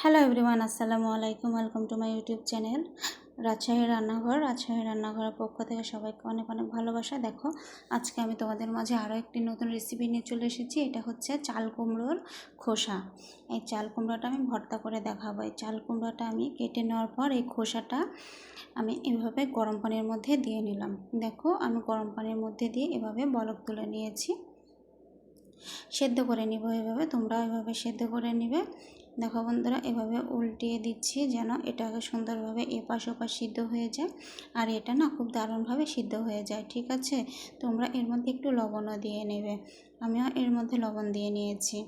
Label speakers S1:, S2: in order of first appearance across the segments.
S1: Hello everyone আসসালামু আলাইকুম welcome to my YouTube channel Rajshahi Rannaghor Rajshahi রান্নাঘরের পক্ষ থেকে সবাইকে অনেক অনেক ভালোবাসা। দেখো, আজকে আমি তোমাদের মাঝে আরও একটি নতুন রেসিপি নিয়ে চলে এসেছি। এটা হচ্ছে চাল কুমড়োর খোসা। এই চাল কুমড়োটা আমি ভর্তা করে দেখাবো। এই চাল কুমড়োটা আমি কেটে নেওয়ার পর এই খোসাটা আমি এভাবে গরম পানির মধ্যে দিয়ে নিলাম। দেখো, আমি গরম পানির মধ্যে দিয়ে এভাবে বলক তুলে নিয়েছি। সেদ্ধ করে নিব এভাবে, তোমরাও এভাবে সেদ্ধ করে নিবে। দেখো বন্ধুরা, এভাবে উল্টিয়ে দিচ্ছি যেন এটাকে সুন্দরভাবে এপাশ ওপাশ সিদ্ধ হয়ে যায়। আর এটা না খুব দারুণভাবে সিদ্ধ হয়ে যায়, ঠিক আছে? তোমরা এর মধ্যে একটু লবণও দিয়ে নেবে। আমিও এর মধ্যে লবণ দিয়ে নিয়েছি।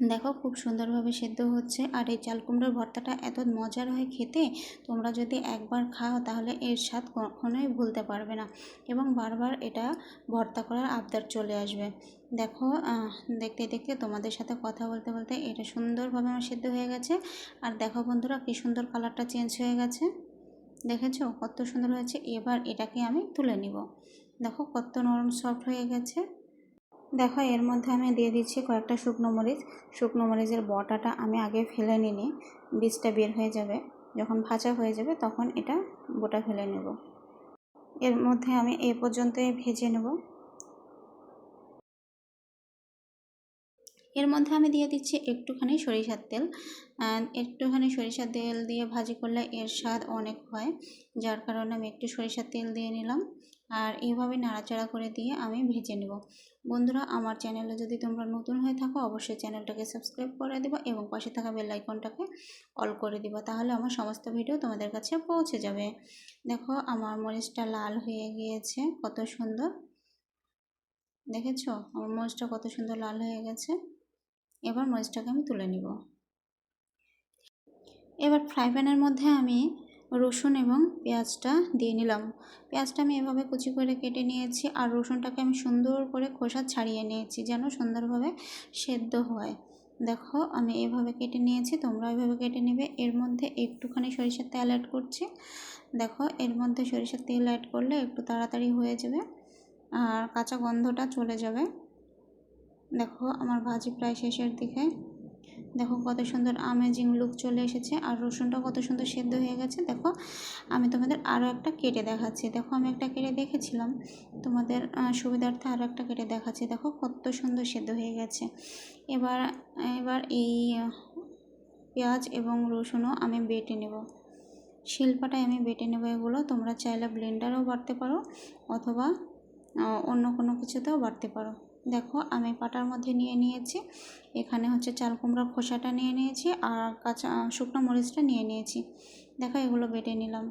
S1: দেখো খুব সুন্দরভাবে সেদ্ধ হচ্ছে আর এই চাল কুমড়োর ভর্তাটা এত মজার হয় খেতে, তোমরা যদি একবার খাও তাহলে এর স্বাদ কখনোই ভুলতে পারবে না এবং বারবার এটা ভর্তা করার আবদার চলে আসবে। দেখো দেখতে দেখতে তোমাদের সাথে কথা বলতে বলতে এটা সুন্দরভাবে আমার সেদ্ধ হয়ে গেছে আর দেখো বন্ধুরা কী সুন্দর কালারটা চেঞ্জ হয়ে গেছে। দেখেছ? কত সুন্দর হয়েছে। এবার এটাকে আমি তুলে নিব। দেখো কত নরম সফট হয়ে গেছে। দেখো, এর মধ্যে আমি দিয়ে দিচ্ছি কয়েকটা শুকনো মরিচ। শুকনো মরিচের বটাটা আমি আগে ফেলে নিলে বীজটা বের হয়ে যাবে। যখন ভাজা হয়ে যাবে তখন এটা বোটা ফেলে নেব। এর মধ্যে আমি এ পর্যন্তই ভেজে নেব। এর মধ্যে আমি দিয়ে দিচ্ছি একটুখানি সরিষার তেল। একটুখানি সরিষার তেল দিয়ে ভাজি করলে এর স্বাদ অনেক হয়, যার কারণে আমি একটু সরিষার তেল দিয়ে নিলাম। আর এইভাবে নাড়াচাড়া করে দিয়ে আমি ভেজে নেব। বন্ধুরা, আমার চ্যানেলে যদি তোমরা নতুন হয়ে থাকো, অবশ্যই চ্যানেলটাকে সাবস্ক্রাইব করে দেবো এবং পাশে থাকা বেল আইকনটাকে অল করে দিবা, তাহলে আমার সমস্ত ভিডিও তোমাদের কাছে পৌঁছে যাবে। দেখো, আমার মরিচটা লাল হয়ে গিয়েছে, কত সুন্দর। দেখেছ? আমার মরিচটা কত সুন্দর লাল হয়ে গেছে। এবার মরিচটাকে আমি তুলে নিব। এবার ফ্রাই প্যানের মধ্যে আমি রসুন এবং পেঁয়াজটা দিয়ে নিলাম। পেঁয়াজটা আমি এভাবে কুচি করে কেটে নিয়েছি আর রসুনটাকে আমি সুন্দর করে খোসা ছাড়িয়ে নিয়েছি যেন সুন্দরভাবে সেদ্ধ হয়। দেখো, আমি এভাবে কেটে নিয়েছি, তোমরা এভাবে কেটে নেবে। এর মধ্যে একটুখানি সরিষার তেল অ্যাড করছি। দেখো, এর মধ্যে সরিষার তেল অ্যাড করলে একটু তাড়াতাড়ি হয়ে যাবে আর কাঁচা গন্ধটা চলে যাবে। দেখো, আমার ভাজি প্রায় শেষের দিকে। দেখো কত সুন্দর আমেজিং লুক চলে এসেছে, আর রসুনটা কত সুন্দর সেদ্ধ হয়ে গেছে। দেখো, আমি তোমাদের আরও একটা কেটে দেখাচ্ছি। দেখো, আমি একটা কেটে দেখেছিলাম, তোমাদের সুবিধার্থে আরও একটা কেটে দেখাচ্ছি। দেখো, কত সুন্দর সেদ্ধ হয়ে গেছে। এবার এবার এই, পেঁয়াজ এবং রসুনও আমি বেটে নেব। শিল্পাটায় আমি বেটে নেব এগুলো। তোমরা চাইলে ব্লেন্ডারও বাড়তে পারো, অথবা অন্য কোনো কিছুতেও বাড়তে পারো। দেখো আমি পাটার মধ্যে নিয়ে নিয়েছি। এখানে হচ্ছে চাল কুমড়ার খোসাটা নিয়ে নিয়েছি আর কাঁচা শুকনো মরিচটা নিয়ে নিয়েছি। দেখো এগুলো বেটে নিলাম।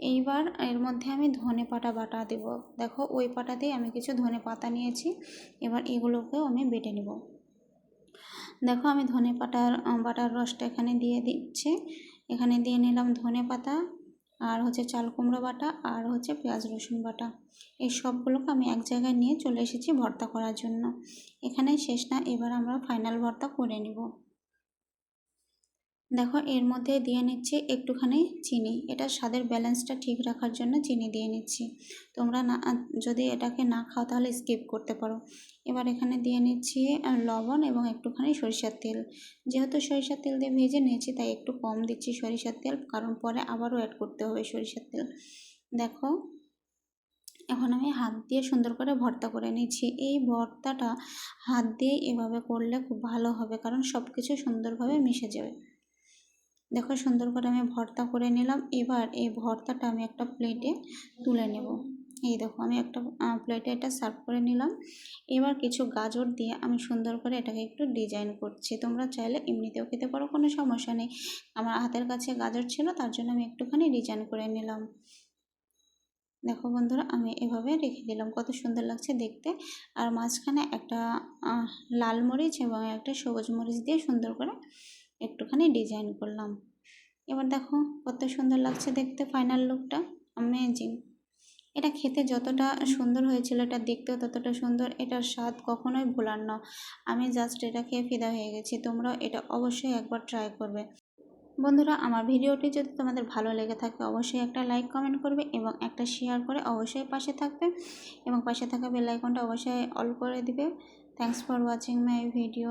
S1: এইবার এর মধ্যে আমি ধনে পাতা বাটা দেব। দেখো ওই পাটাতেই আমি কিছু ধনে পাতা নিয়েছি। এবার এগুলোকেও আমি বেটে নেব। দেখো আমি ধনে পাতার বাটার রসটা এখানে দিয়ে দিচ্ছি। এখানে দিয়ে নিলাম ধনে পাতা। আর হচ্ছে চাল কুমড়ো বাটা আর হচ্ছে পেঁয়াজ রসুন বাটা। এই সবগুলোকে আমি এক জায়গায় নিয়ে চলে এসেছি ভর্তা করার জন্য। এখানে শেষ না, এবার আমরা ফাইনাল ভর্তা করে নিব। দেখো, এর মধ্যে দিয়ে নিচ্ছি একটুখানি চিনি। এটা স্বাদের ব্যালেন্সটা ঠিক রাখার জন্য চিনি দিয়ে নিচ্ছি। তোমরা না, যদি এটাকে না খাও তাহলে স্কিপ করতে পারো। এবার এখানে দিয়ে নিচ্ছি লবণ এবং একটুখানি সরিষার তেল। যেহেতু সরিষার তেল দিয়ে ভেজে নিয়েছি, তাই একটু কম দিচ্ছি সরিষার তেল, কারণ পরে আবারও অ্যাড করতে হবে সরিষার তেল। দেখো, এখন আমি হাত দিয়ে সুন্দর করে ভর্তা করে নিচ্ছি। এই ভর্তাটা হাত দিয়ে এভাবে করলে খুব ভালো হবে, কারণ সব কিছু সুন্দরভাবে মিশে যাবে। দেখো সুন্দর করে আমি ভর্তা করে নিলাম। এবার এই ভর্তাটা আমি একটা প্লেটে তুলে নেব। এই দেখো আমি একটা প্লেটে এটা সার্ভ করে নিলাম। এবার কিছু গাজর দিয়ে আমি সুন্দর করে এটাকে একটু ডিজাইন করছি। তোমরা চাইলে এমনিতেও খেতে পারো, কোনো সমস্যা নেই। আমার হাতের কাছে গাজর ছিল, তার জন্য আমি একটুখানি ডিজাইন করে নিলাম। দেখো বন্ধুরা, আমি এভাবে রেখে দিলাম। কত সুন্দর লাগছে দেখতে। আর মাঝখানে একটা লাল মরিচ এবং একটা সবুজ মরিচ দিয়ে সুন্দর করে একটুখানি ডিজাইন করলাম। এবার দেখো কত সুন্দর লাগছে দেখতে ফাইনাল লুকটা অ্যামেজিং এটা খেতে যতটা সুন্দর হয়েছিল, এটা দেখতেও ততটা সুন্দর, এটার স্বাদ কখনোই ভোলার না। আমি জাস্ট এটা খেয়ে ফিদা হয়ে গেছি, তোমরাও এটা অবশ্যই একবার ট্রাই করবে। বন্ধুরা, আমার ভিডিওটি যদি তোমাদের ভালো লেগে থাকে, অবশ্যই একটা লাইক কমেন্ট করবে এবং একটা শেয়ার করে অবশ্যই পাশে থাকবে এবং পাশে থাকা বেল আইকনটা অবশ্যই অল করে দিবে। Thanks for watching my video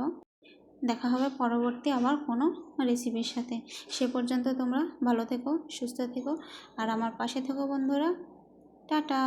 S1: দেখা হবে পরবর্তী আবার কোনো রেসিপির সাথে। সে পর্যন্ত তোমরা ভালো থেকো, সুস্থ থেকো। আর আমার পাশে থেকো বন্ধুরা। টাটা!